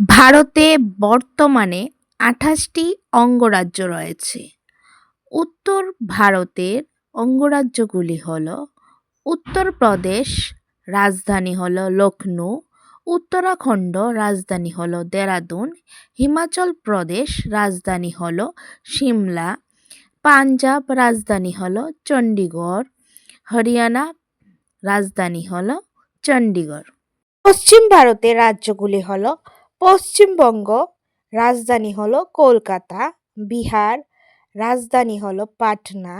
ভারতে বর্তমানে আঠাশটি অঙ্গরাজ্য রয়েছে। উত্তর ভারতের অঙ্গরাজ্যগুলি হল উত্তরপ্রদেশ রাজধানী হল লখনৌ উত্তরাখণ্ড রাজধানী হল দেরাদুন, হিমাচল প্রদেশ রাজধানী হল সিমলা, পাঞ্জাব রাজধানী হল চণ্ডীগড়, হরিয়ানা রাজধানী হল চণ্ডীগড়। পশ্চিম ভারতের রাজ্যগুলি হল পশ্চিমবঙ্গ, রাজধানী হল কলকাতা, বিহার, রাজধানী হল পাটনা,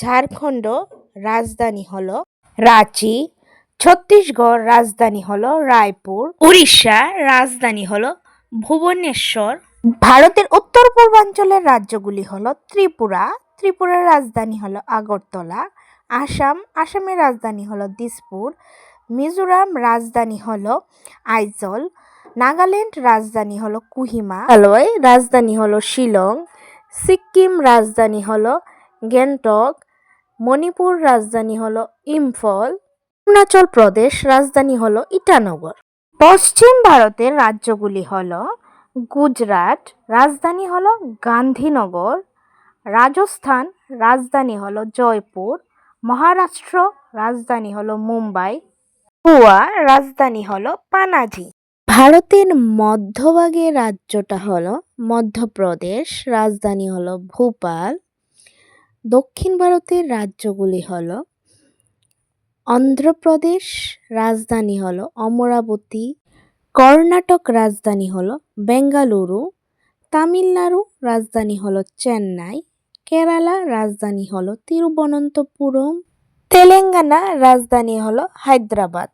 ঝাড়খণ্ড, রাজধানী হল রাঁচি, ছত্তিশগড়, রাজধানী হল রায়পুর, উড়িষ্যা, রাজধানী হল ভুবনেশ্বর। ভারতের উত্তর পূর্বাঞ্চলের রাজ্যগুলি হল ত্রিপুরা, ত্রিপুরার রাজধানী হল আগরতলা, আসাম, আসামের রাজধানী হল দিসপুর, মিজোরাম, রাজধানী হল আইজল নাগাল্যান্ড রাজধানী হল কুহিমা। মেঘালয় রাজধানী হল শিলং। সিকিম রাজধানী হল গ্যাংটক। মণিপুর রাজধানী হল ইম্ফল। অরুণাচল প্রদেশ রাজধানী হল ইটানগর। পশ্চিম ভারতের রাজ্যগুলি হল গুজরাট, রাজধানী হল গান্ধীনগর। রাজস্থান রাজধানী হল জয়পুর। মহারাষ্ট্র রাজধানী হল মুম্বাই। গোয়া রাজধানী হল পানাজি। ভারতের মধ্যভাগের রাজ্যটা হলো মধ্যপ্রদেশ, রাজধানী হলো ভোপাল। দক্ষিণ ভারতের রাজ্যগুলি হলো অন্ধ্রপ্রদেশ, রাজধানী হলো অমরাবতী। কর্ণাটক রাজধানী হলো বেঙ্গালুরু। তামিলনাড়ু রাজধানী হলো চেন্নাই। কেরালা রাজধানী হলো তিরুবনন্তপুরম। তেলেঙ্গানা রাজধানী হলো হায়দ্রাবাদ।